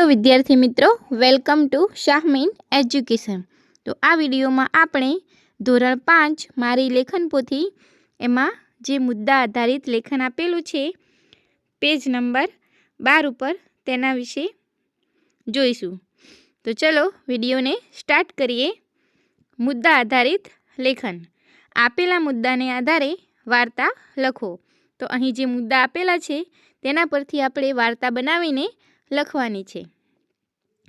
Hello વિદ્યાર્થી મિત્રો. Welcome to Shahmeen education તો આ વિડીયોમાં આપણે ધોરણ પાંચ મારી લેખન પોથી એમાં જે મુદ્દા આધારિત લેખન આપેલું છે, પેજ નંબર બાર ઉપર તેના વિશે જોઈશું. તો ચલો વિડીયોને સ્ટાર્ટ કરીએ. મુદ્દા આધારિત લેખન. આપેલા મુદ્દાને આધારે વાર્તા લખો. તો અહીં જે મુદ્દા આપેલા છે, તેના પરથી આપણે વાર્તા બનાવીને લખવાની છે.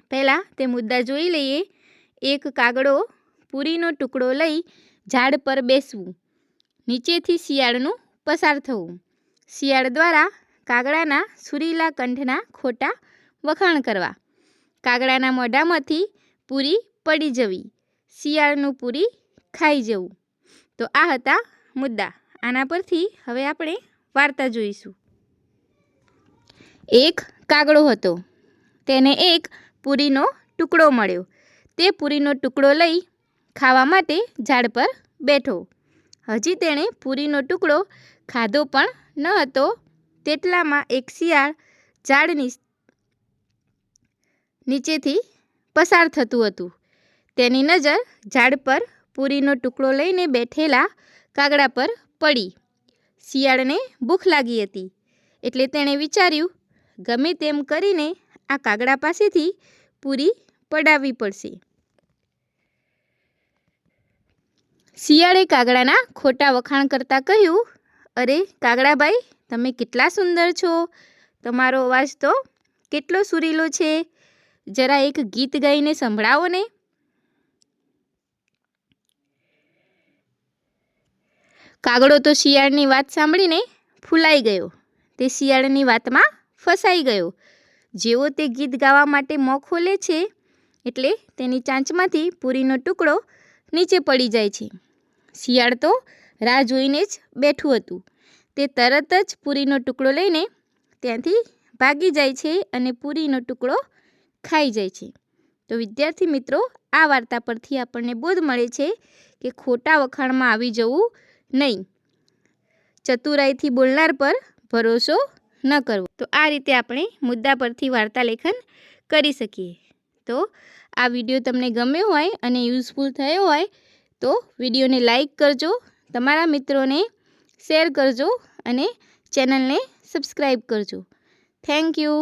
પહેલાં તે મુદ્દા જોઈ લઈએ. એક કાગડો પૂરીનો ટુકડો લઈ ઝાડ પર બેસવું. નીચેથી શિયાળનું પસાર થવું. શિયાળ દ્વારા કાગડાના સુરીલા કંઠના ખોટા વખાણ કરવા. કાગડાના મોઢામાંથી પૂરી પડી જવી. શિયાળનું પૂરી ખાઈ જવું. તો આ હતા મુદ્દા. આના પરથી હવે આપણે વાર્તા જોઈશું. એક કાગડો હતો. તેને એક પૂરીનો ટુકડો મળ્યો. તે પૂરીનો ટુકડો લઈ ખાવા માટે ઝાડ પર બેઠો. હજી તેણે પૂરીનો ટુકડો ખાધો પણ ન હતો. તેટલામાં એક શિયાળ ઝાડની નીચેથી પસાર થતું હતું. તેની નજર ઝાડ પર પૂરીનો ટુકડો લઈને બેઠેલા કાગડા પર પડી. શિયાળને ભૂખ લાગી હતી. એટલે તેણે વિચાર્યું ગમે તેમ કરીને આ કાગડા પાસેથી પૂરી પડાવવી પડશે. શિયાળે કાગડાના ખોટા વખાણ કરતાં કહ્યું, અરે કાગડાભાઈ તમે કેટલા સુંદર છો. તમારો અવાજ તો કેટલો સુરીલો છે. જરા એક ગીત ગાઈને સંભળાવો ને. કાગડો તો શિયાળની વાત સાંભળીને ફૂલાઈ ગયો. તે શિયાળની વાતમાં ફસાઈ ગયો. જેવો તે ગીત ગાવા માટે મોં ખોલે છે, એટલે તેની ચાંચમાંથી પૂરીનો ટુકડો નીચે પડી જાય છે. શિયાળ તો રાહ જોઈને જ બેઠું હતું. તે તરત જ પૂરીનો ટુકડો લઈને ત્યાંથી ભાગી જાય છે અને પૂરીનો ટુકડો ખાઈ જાય છે. તો વિદ્યાર્થી મિત્રો, આ વાર્તા પરથી આપણને બોધ મળે છે કે ખોટા વખાણમાં આવી જવું નહીં. ચતુરાઈથી બોલનાર પર ભરોસો ન કરવો. તો આ રીતે આપણે મુદ્દા પરથી વાર્તા લેખન કરી શકીએ. તો આ વીડિયો તમને ગમ્યો હોય અને યુઝફુલ થયો હોય, તો વિડીયોને લાઈક કરજો, તમારા મિત્રોને શેર કરજો અને ચેનલને સબસ્ક્રાઈબ કરજો. Thank you.